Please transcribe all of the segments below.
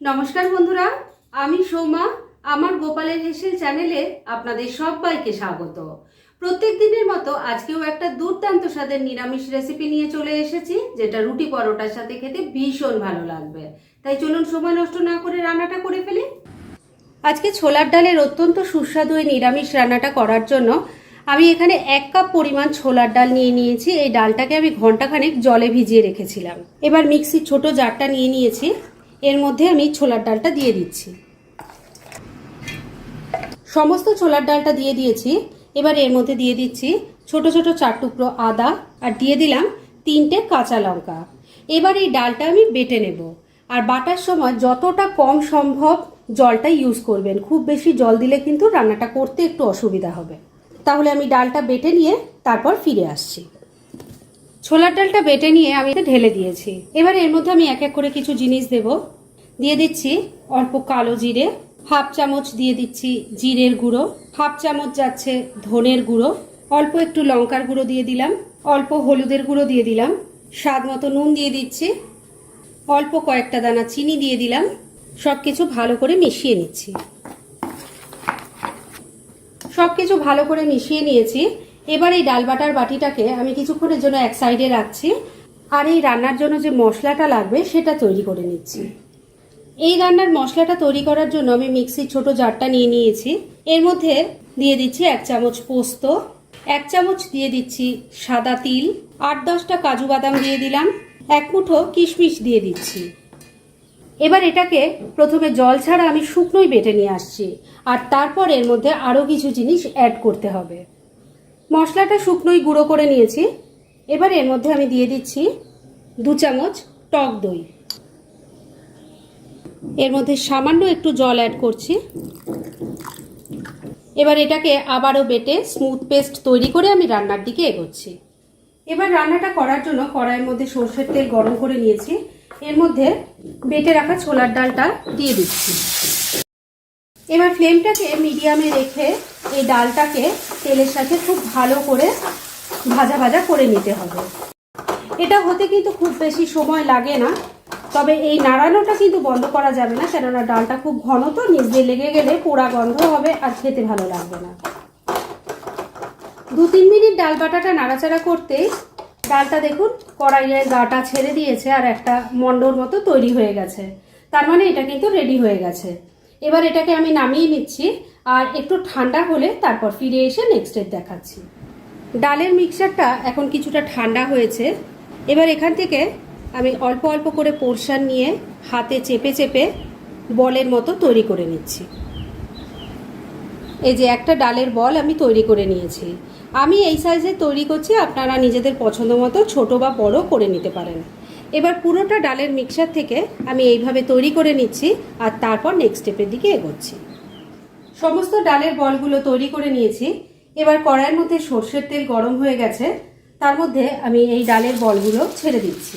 নমস্কার বন্ধুরা, আমি সৌমা। আমার গোপালের হেসেল চ্যানেলে আপনাদের সবাইকে স্বাগত। প্রত্যেক দিনের মতো আজকেও একটা দুর্দান্ত স্বাদের নিরামিষ রেসিপি নিয়ে চলে এসেছি, যেটা রুটি পরোটার সাথে খেতে ভীষণ ভালো লাগবে। তাই চলুন সময় নষ্ট না করে রান্নাটা করে ফেলি। আজকে ছোলার ডালের অত্যন্ত সুস্বাদু এই নিরামিষ রান্নাটা করার জন্য আমি এখানে এক কাপ পরিমাণ ছোলার ডাল নিয়ে নিয়েছি। এই ডালটাকে আমি ঘন্টাখানেক জলে ভিজিয়ে রেখেছিলাম। এবার মিক্সির ছোট জারটা নিয়ে নিয়েছি। এর মধ্যে আমি ছোলার ডালটা দিয়ে দিচ্ছি। সমস্ত ছোলার ডালটা দিয়ে দিয়েছি। এবার এর মধ্যে দিয়ে দিচ্ছি ছোট ছোট চার টুকরো আদা আর দিয়ে দিলাম তিনটে কাঁচা লঙ্কা। এবার এই ডালটা আমি বেটে নেব। আর বাটার সময় যতটা কম সম্ভব জলটা ইউজ করবেন। খুব বেশি জল দিলে কিন্তু রান্নাটা করতে একটু অসুবিধা হবে। তাহলে আমি ডালটা বেটে নিয়ে তারপর ফিরে আসছি। ছোলার ডালটা বেটে নিয়ে আমি ঢেলে দিয়েছি। এবার এর মধ্যে আমি এক এক করে কিছু জিনিস দেব। দিয়ে দিচ্ছি অল্প কালো জিরে, হাফ চামচ দিয়ে দিচ্ছি জিরের গুঁড়ো, হাফ চামচ যাচ্ছে ধনের গুঁড়ো, অল্প একটু লঙ্কার গুঁড়ো দিয়ে দিলাম, অল্প হলুদের গুঁড়ো দিয়ে দিলাম, স্বাদ মতো নুন দিয়ে দিচ্ছি, অল্প কয়েকটা দানা চিনি দিয়ে দিলাম সব কিছু ভালো করে মিশিয়ে নিচ্ছি। সব কিছু ভালো করে মিশিয়ে নিয়েছি। এবার এই ডাল বাটার বাটিটাকে আমি কিছুক্ষণের জন্য এক সাইডে রাখছি আর এই রান্নার জন্য যে মশলাটা লাগবে সেটা তৈরি করে নিচ্ছি। এই রান্নার মশলাটা তৈরি করার জন্য আমি মিক্সির ছোট জারটা নিয়ে নিয়েছি। এর মধ্যে দিয়ে দিচ্ছি এক চামচ পোস্ত, এক চামচ দিয়ে দিচ্ছি সাদা তিল, আট দশটা কাজু বাদাম দিয়ে দিলাম, এক মুঠো কিশমিশ দিয়ে দিচ্ছি। এবার এটাকে প্রথমে জল ছাড়া আমি শুকনোই বেটে নিয়ে আসছি। আর তারপর এর মধ্যে আরও কিছু জিনিস অ্যাড করতে হবে। মশলাটা শুকনোই গুঁড়ো করে নিয়েছি। এবার এর মধ্যে আমি দিয়ে দিচ্ছি দু চামচ টক দই। এর মধ্যে সামান্য একটু জল অ্যাড করছি। এবার এটাকে আবারও বেটে স্মুথ পেস্ট তৈরি করে আমি রান্নার দিকে এগোচ্ছি। এবার রান্নাটা করার জন্য কড়াইয়ের মধ্যে সর্ষের তেল গরম করে নিয়েছি। এর মধ্যে বেটে রাখা ছোলার ডালটা দিয়ে দিচ্ছি। এবার ফ্লেমটাকে মিডিয়ামে রেখে এই ডালটাকে তেলের সাথে খুব ভালো করে ভাজা ভাজা করে নিতে হবে। এটা হতে কিন্তু খুব বেশি সময় লাগে না, তবে এই নাড়ানোটা কিন্তু বন্ধ করা যাবে না, কেননা ডালটা খুব ঘন তো দিয়ে লেগে গেলে পোড়া গন্ধ হবে আর খেতে ভালো লাগবে না। দু তিন মিনিট ডাল বাটাটা নাড়াচাড়া করতেই ডালটা দেখুন কড়াইয়ের গাটা ছেড়ে দিয়েছে আর একটা মন্ডর মতো তৈরি হয়ে গেছে। তার মানে এটা কিন্তু রেডি হয়ে গেছে। এবার এটাকে আমি নামিয়ে নিচ্ছি আর একটু ঠান্ডা হলে তারপর ফিরে এসে নেক্সট স্টেপ দেখাচ্ছি। ডালের মিক্সারটা এখন কিছুটা ঠান্ডা হয়েছে। এবার এখান থেকে আমি অল্প অল্প করে পোর্শন নিয়ে হাতে চেপে চেপে বলের মতো তৈরি করে নিচ্ছি। এই যে একটা ডালের বল আমি তৈরি করে নিয়েছি। আমি এই সাইজে তৈরি করছি, আপনারা নিজেদের পছন্দ মতো ছোটো বা বড় করে নিতে পারেন। এবার পুরোটা ডালের মিক্সার থেকে আমি এইভাবে তৈরি করে নিচ্ছি আর তারপর নেক্সট স্টেপের দিকে এগোচ্ছি। সমস্ত ডালের বলগুলো তৈরি করে নিয়েছি। এবার কড়াইয়ের মধ্যে সর্ষের তেল গরম হয়ে গেছে। তার মধ্যে আমি এই ডালের বলগুলো ছেড়ে দিচ্ছি।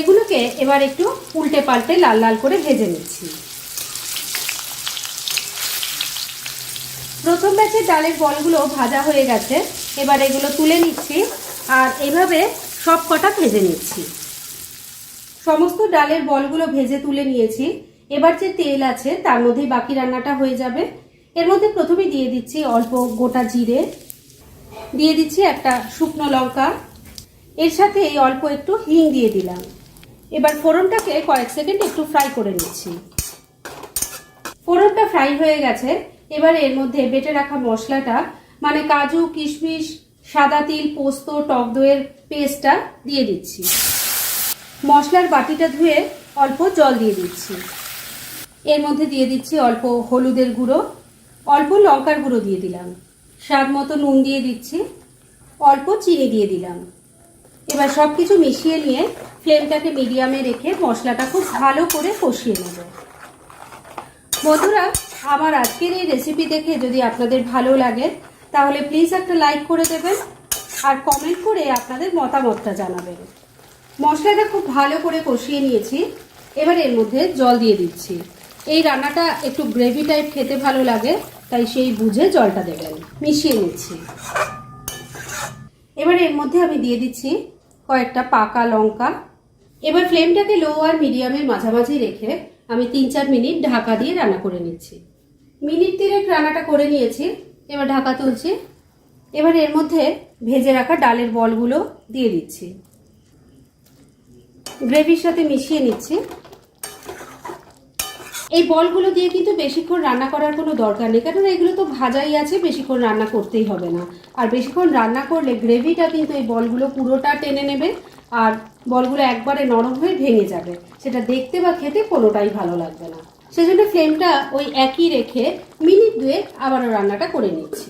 এগুলোকে এবার একটু উল্টে পাল্টে লাল লাল করে ভেজে নিচ্ছি। প্রথম ব্যাচের ডালের বলগুলো ভাজা হয়ে গেছে। এবার এগুলো তুলে নিচ্ছি। আর এভাবে সব কটা ভেজে নিচ্ছি। সমস্ত ডালের বলগুলো ভেজে তুলে নিয়েছি। এবার যে তেল আছে, তার মধ্যেই বাকি রান্নাটা হয়ে যাবে। এর মধ্যে প্রথমে দিয়ে দিচ্ছি অল্প গোটা জিরে। দিয়ে দিচ্ছি একটা শুকনো লঙ্কা। এর সাথে এই অল্প একটু হিং দিয়ে দিলাম। এবার ফোড়নটাকে কয়েক সেকেন্ড একটু ফ্রাই করে নিচ্ছি। ফোড়নটা ফ্রাই হয়ে গেছে। এবার এর মধ্যে বেটে রাখা মশলাটা মানে কাজু, কিশমিশ সাদা তিল, পোস্ত, টক দইয়ের পেস্টটা দিয়ে দিচ্ছি। মশলার বাটিটা ধুয়ে অল্প জল দিয়ে দিচ্ছি। এর মধ্যে দিয়ে দিচ্ছি অল্প হলুদের গুঁড়ো, অল্প লঙ্কার গুঁড়ো দিয়ে দিলাম। স্বাদ মতো নুন দিয়ে দিচ্ছি, অল্প চিনি দিয়ে দিলাম। এবার সব কিছু মিশিয়ে নিয়ে ফ্লেমটাকে মিডিয়ামে রেখে মশলাটা খুব ভালো করে কষিয়ে নেব। বন্ধুরা, আমার আজকের এই রেসিপি দেখে যদি আপনাদের ভালো লাগে তাহলে প্লিজ একটা লাইক করে দেবেন আর কমেন্ট করে আপনাদের মতামতটা জানাবেন। মশলাটা খুব ভালো করে কষিয়ে নিয়েছি। এবার এর মধ্যে জল দিয়ে দিচ্ছি। এই রান্নাটা একটু গ্রেভি টাইপ খেতে ভালো লাগে, তাই সেই বুঝে জলটা দেবেন। মিশিয়ে নিচ্ছি। এবার এর মধ্যে আমি দিয়ে দিচ্ছি কয়েকটা পাকা লঙ্কা। এবার ফ্লেমটাকে লো আর মিডিয়ামের মাঝামাঝি রেখে আমি তিন চার মিনিট ঢাকা দিয়ে রান্না করে নিচ্ছি। মিনিট তিনেক রান্নাটা করে নিয়েছি। এবার ঢাকা তুলছি। এবার এর মধ্যে ভেজে রাখা ডালের বলগুলো দিয়ে দিচ্ছি। গ্রেভির সাথে মিশিয়ে নিচ্ছি। এই বলগুলো দিয়ে কিন্তু বেশিক্ষণ রান্না করার কোনো দরকার নেই, কারণ এগুলো তো ভাজাই আছে, বেশিক্ষণ রান্না করতেই হবে না। আর বেশিক্ষণ রান্না করলে গ্রেভিটা কিন্তু এই বলগুলো পুরোটা টেনে নেবে, আর বলগুলো একবারে নরম হয়ে ভেঙে যাবে। সেটা দেখতে বা খেতে কোনোটাই ভালো লাগবে না। সেজন্য ফ্লেমটা ওই একই রেখে মিনিট দুয়েক আবারও রান্নাটা করে নিচ্ছি।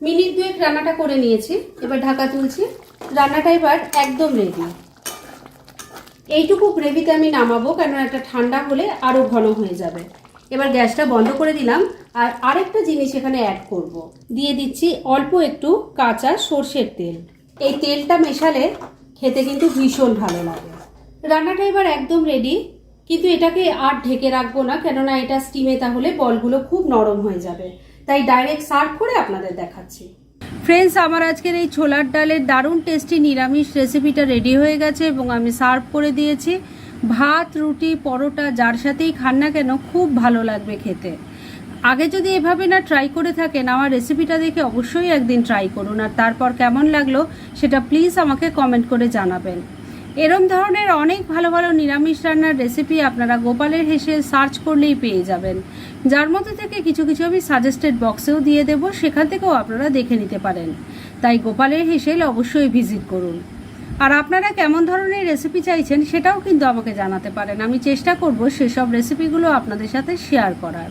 মিনিট দুয়েক রান্নাটা করে নিয়েছি, এবার ঢাকা তুলছি। রান্নাটা এবার একদম রেডি এইটুকু গ্রেভিতে আমি নামাবো কেন একটা ঠান্ডা হলে আরও ঘন হয়ে যাবে। এবার গ্যাসটা বন্ধ করে দিলাম, আর আরেকটা জিনিস এখানে অ্যাড করব। দিয়ে দিচ্ছি অল্প একটু কাঁচা সর্ষের তেল। এই তেলটা মেশালে খেতে কিন্তু ভীষণ ভালো লাগে। রান্নাটা এবার একদম রেডি কিন্তু এটাকে আর ঢেকে রাখব না, কেননা এটা স্টিমে তাহলে বলগুলো খুব নরম হয়ে যাবে। তাই ডাইরেক্ট সার্ভ করে আপনাদের দেখাচ্ছি। ফ্রেন্ডস আমার আজকের এই ছোলার ডালের দারুণ টেস্টি নিরামিষ রেসিপিটা রেডি হয়ে গেছে এবং আমি সার্ভ করে দিয়েছি। ভাত, রুটি, পরোটা, যার সাথেই খান না কেন খুব ভালো লাগবে খেতে। আগে যদি এভাবে না ট্রাই করে থাকেন, আমার রেসিপিটা দেখে অবশ্যই একদিন ট্রাই করুন। আর তারপর কেমন লাগল, সেটা প্লিজ আমাকে কমেন্ট করে জানাবেন। এরম ধরনের অনেক ভালো ভালো নিরামিষ রান্নার রেসিপি আপনারা গোপালের হেসে সার্চ করলেই পেয়ে যাবেন। যার মধ্যে থেকে কিছু কিছু আমি সাজেস্টেড বক্সেও দিয়ে দেব, সেখান থেকেও আপনারা দেখে নিতে পারেন। তাই গোপালের হেসেল অবশ্যই ভিজিট করুন। আর আপনারা কেমন ধরনের রেসিপি চাইছেন সেটাও কিন্তু আমাকে জানাতে পারেন। আমি চেষ্টা করব সেসব রেসিপিগুলো আপনাদের সাথে শেয়ার করার।